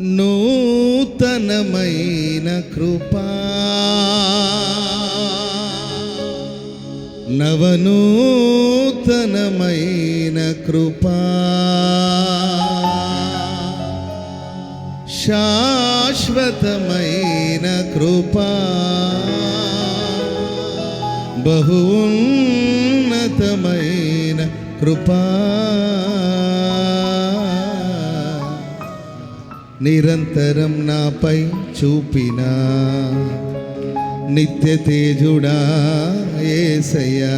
నూతనమైన కృపా. నవనూతనమైన కృపా. శాశ్వతమైన కృపా. బహు ఉన్నతమైన కృపా. నిరంతరం నాపై చూపిన నిత్య తేజుడా ఏసయ్యా.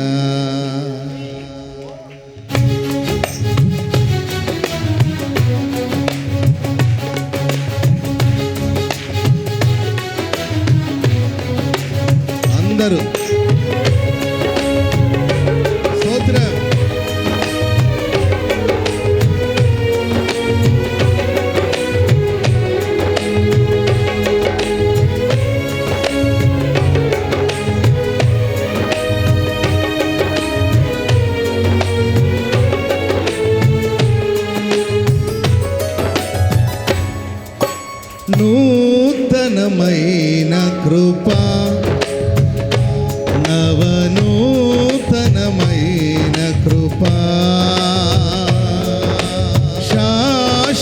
అందరూ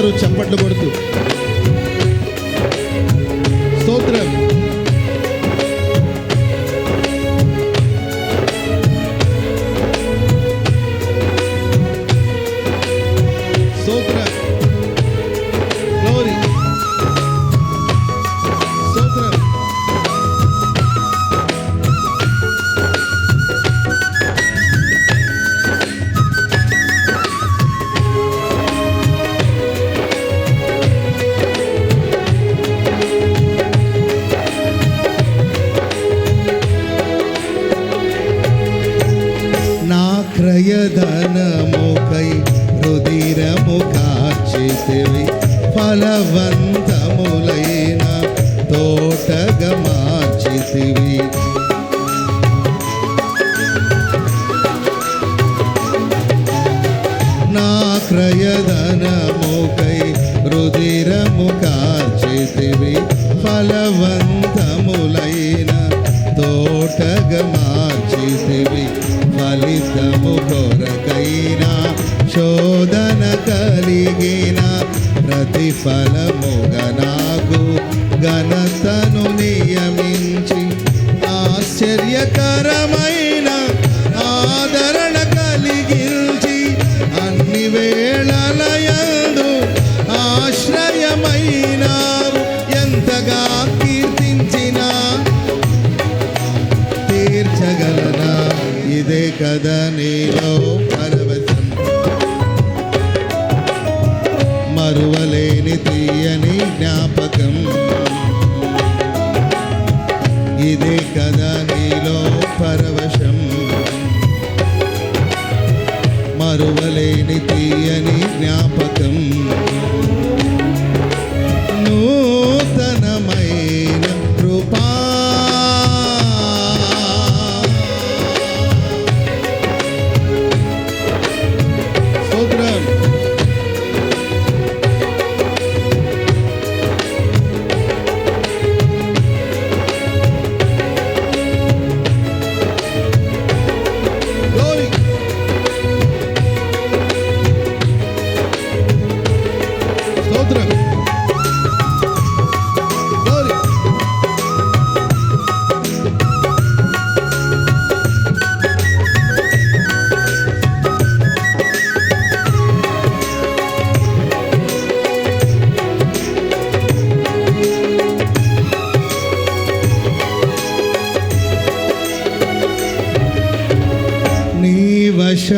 అందరూ చప్పట్లు కొడుతూ రుధిరము కార్చితివి ఫలవంతములైన తోటగా మార్చితివి ఫలితము కొరకైనా శోధన కలిగిన ప్రతిఫలముగా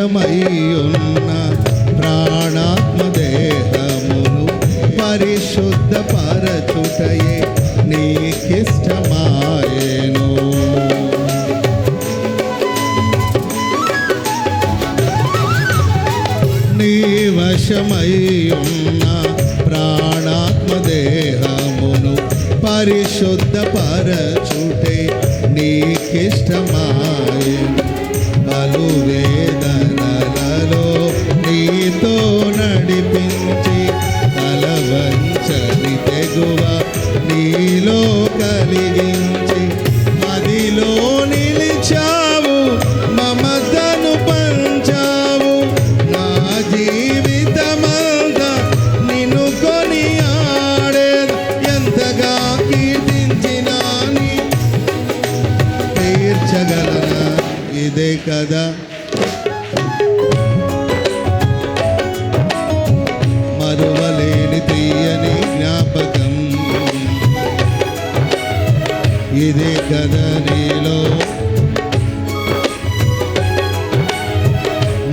chama mais.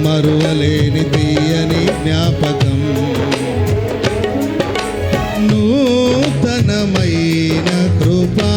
మరువలేని తీయని జ్ఞాపకం. నూతనమైన కృపా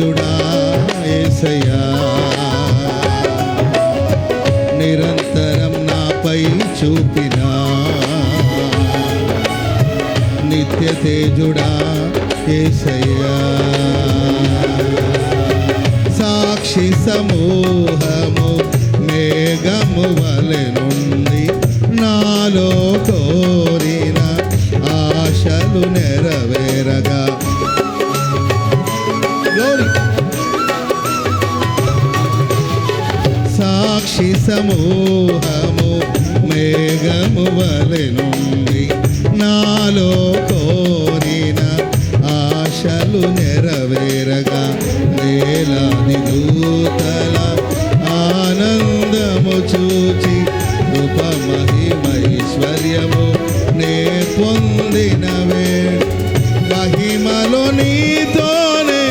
తేజుడా ఏసయ్యా. నిరంతరం నాపై చూపిన. నిత్య తేజుడా ఏసయ్యా. సాక్షి సమూహము మేఘము వలె నుండి నాలో కోరిన ఆశలు నెరవేరగా పక్షి సమూహము మేఘము వలె నుండి నాలో కోరిన ఆశలు నెరవేరగా వేలాది దూతల ఆనందము చూచి ఉపమహిమైశ్వర్యము నే పొందిన వేళ మహిమలో నీతోనే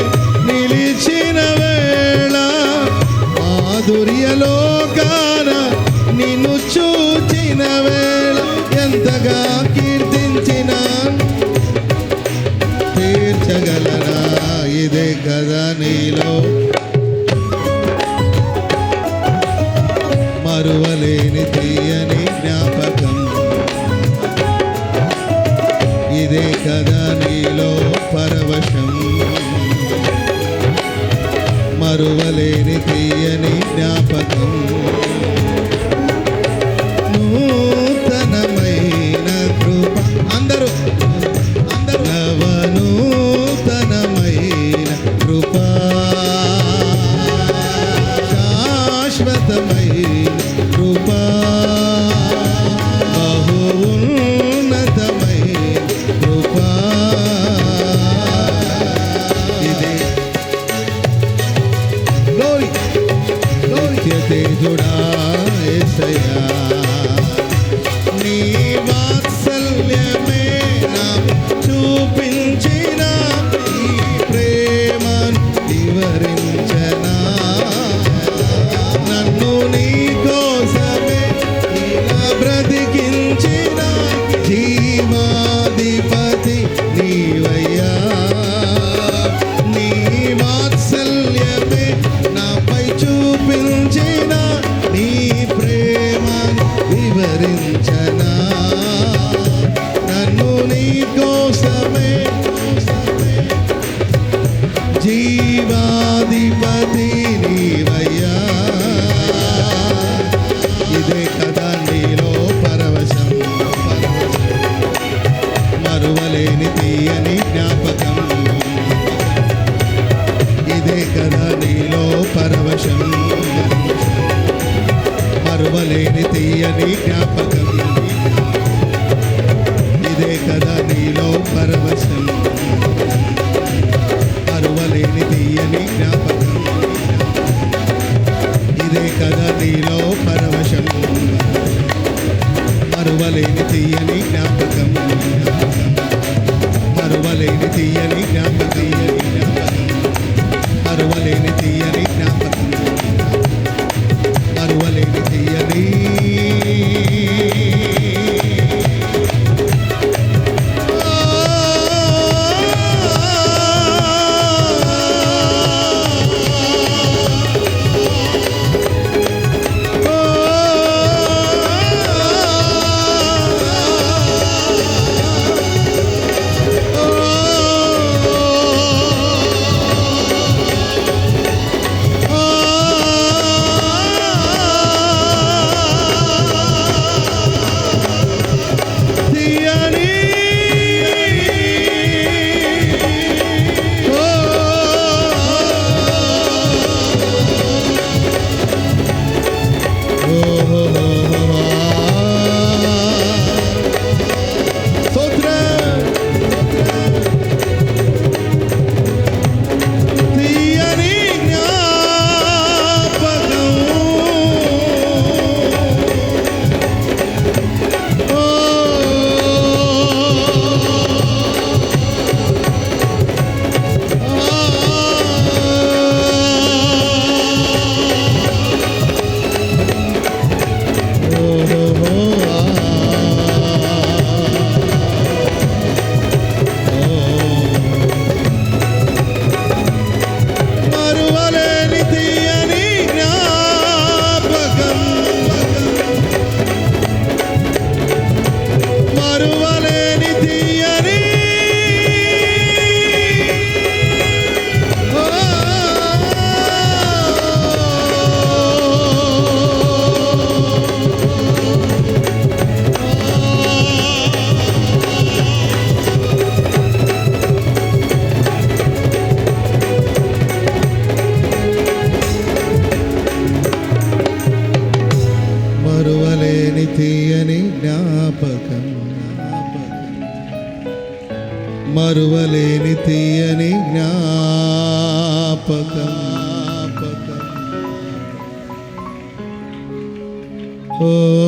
నిలిచిన వేళ మాధుర్యలో ఎంతగా కీర్తించిన తీర్చగలరా ఇదే కదా నీలో మరువలేని తీయని జ్ఞాపకం. ఇదే కదా నీలో పరవశం. మరువలేని తీయని జ్ఞాపకం. శాశ్వతమైన కృప మరువలేని తీయని జ్ఞాపకం. మరువలేని తీయని జ్ఞాపకం. మరువలేని తీయని జ్ఞాపకం ఓ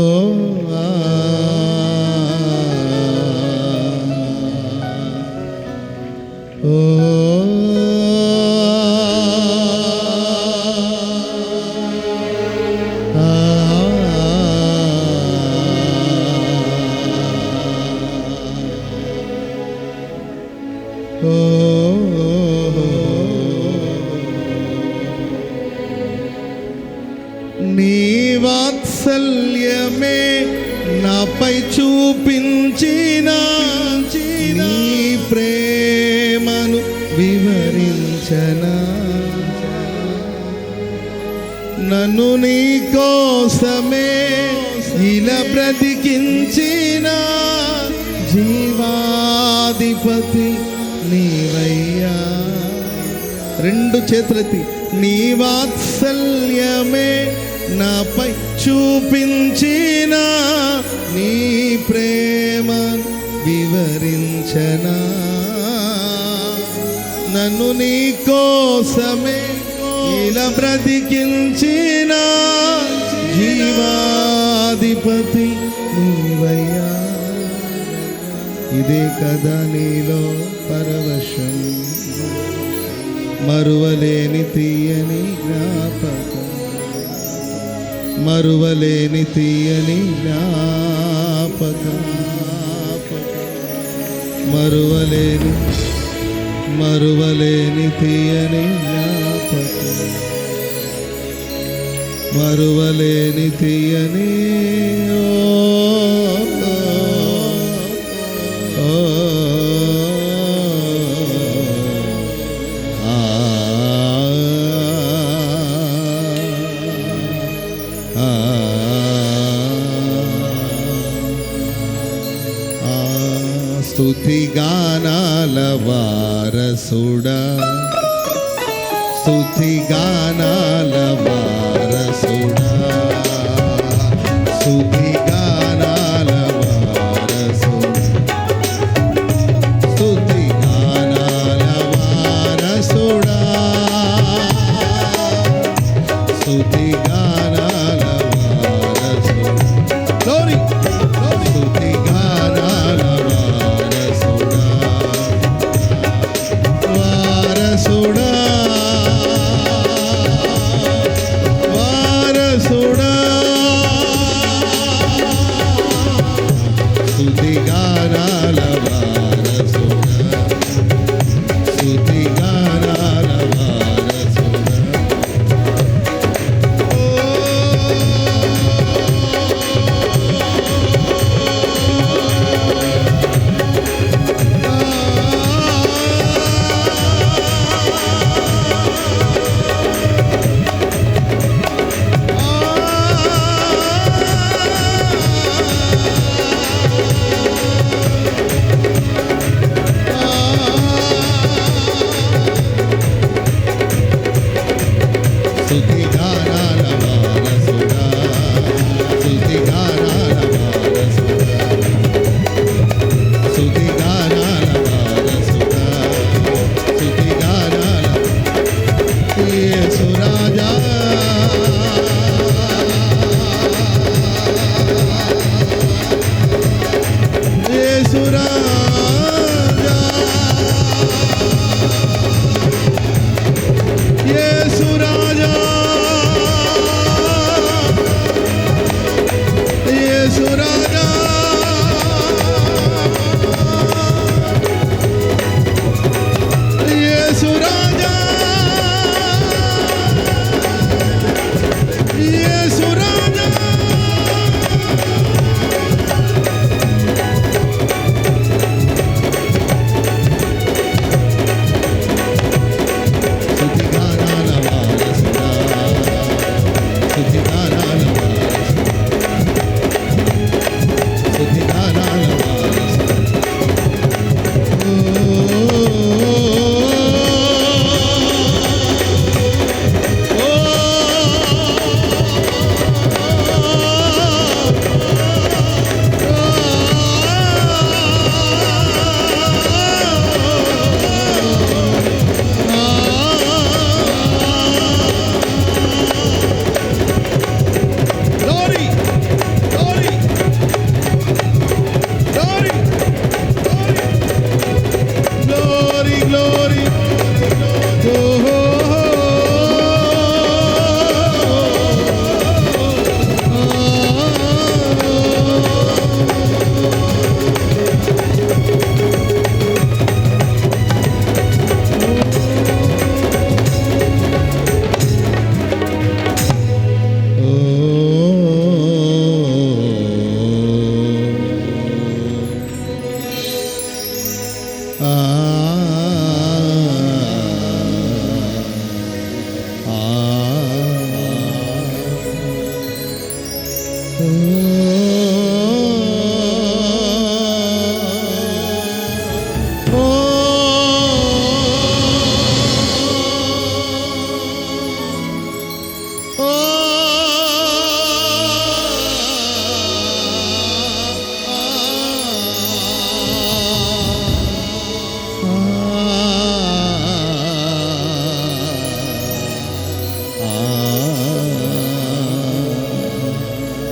నన్ను నీ కోసమే ఇలా బ్రతికించిన జీవాధిపతి నీవయ్యా. రెండు చేతులెత్తి నీ వాత్సల్యమే నాపై చూపించిన నీ ప్రేమ వివరించనా. నన్ను నీ కోసమే ఇలా బ్రతికించిన జీవాధిపతి నీవయ్యా. ఇదే కదా నీలో పరవశం. మరువలేని తీయని జ్ఞాపకం. మరువలేని తీయని జ్ఞాపకం. మరువలేని మరువలేని తీయని జ్ఞాపకం మరువలేని తీయని ఓ, ఆ, ఆ, స్తుతిగానాల వారసుడా. స్తుతిగానాల వారసుడు.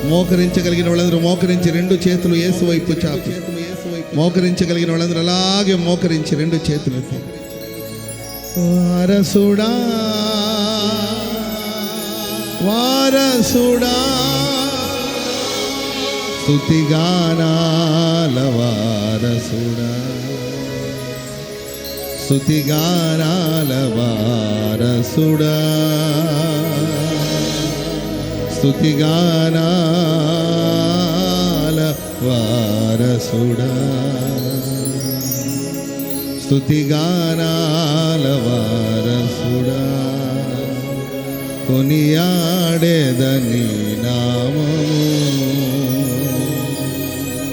మోకరించగలిగిన వాళ్ళందరూ మోకరించి రెండు చేతులు ఏసు వైపు చాపి. మోకరించగలిగిన వాళ్ళందరూ అలాగే మోకరించి రెండు చేతులు వారసుడా వారసుడా స్తుతిగానాల వారసుడా. స్తుతిగానాల వారసుడా. స్థుతిగానాల వారసుడా స్థుతిగానాల వారసుడా కొనియాడేదని నామము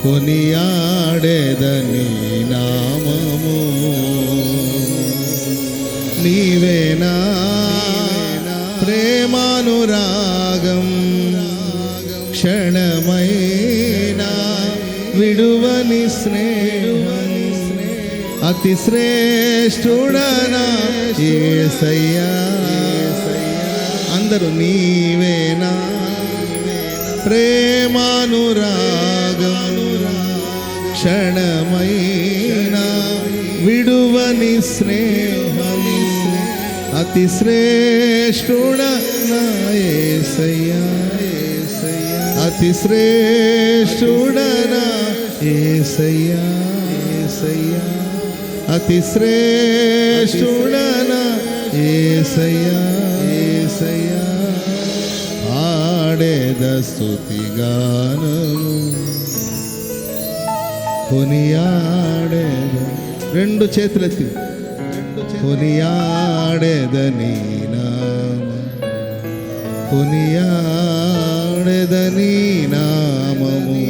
కొనియాడేదని నామము నీవేనా ప్రేమానురా రాగం క్షణమైనా విడువని స్నేహం అతి శ్రేష్ఠుడనా ఏసయ్యా? అందరు నీవేనా? ప్రేమానురాగను క్షణమైనా విడువని స్నేహం అతి శ్రేష్ఠుడ అతి శ్రేష్ఠుడనా ఏసయ్యా ఏసయ్యా. అతి శ్రేష్ఠుడనా ఏసయ్యా ఏసయ్యా. ఆడేద స్తుతిగానము కొనియాడేద. రెండు చేతులెత్తి. కొనియాడేదని కొనియాడేదని నామము.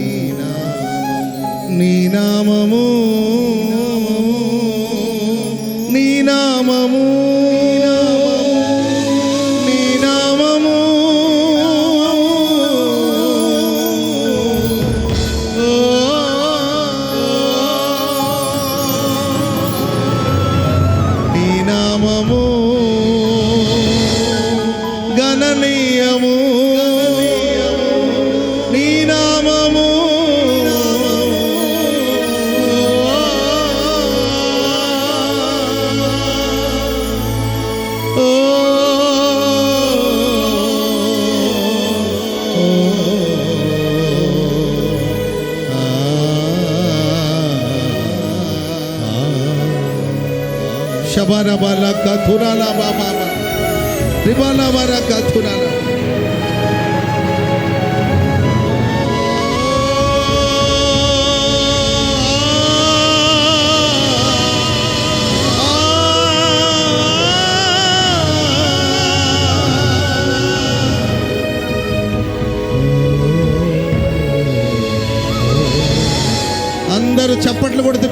నీ నామము నీ నామము నీ నామము. నీ నామము కథురాల బాబా రిబాల బర కథురాల అందరూ చప్పట్లు కొడితే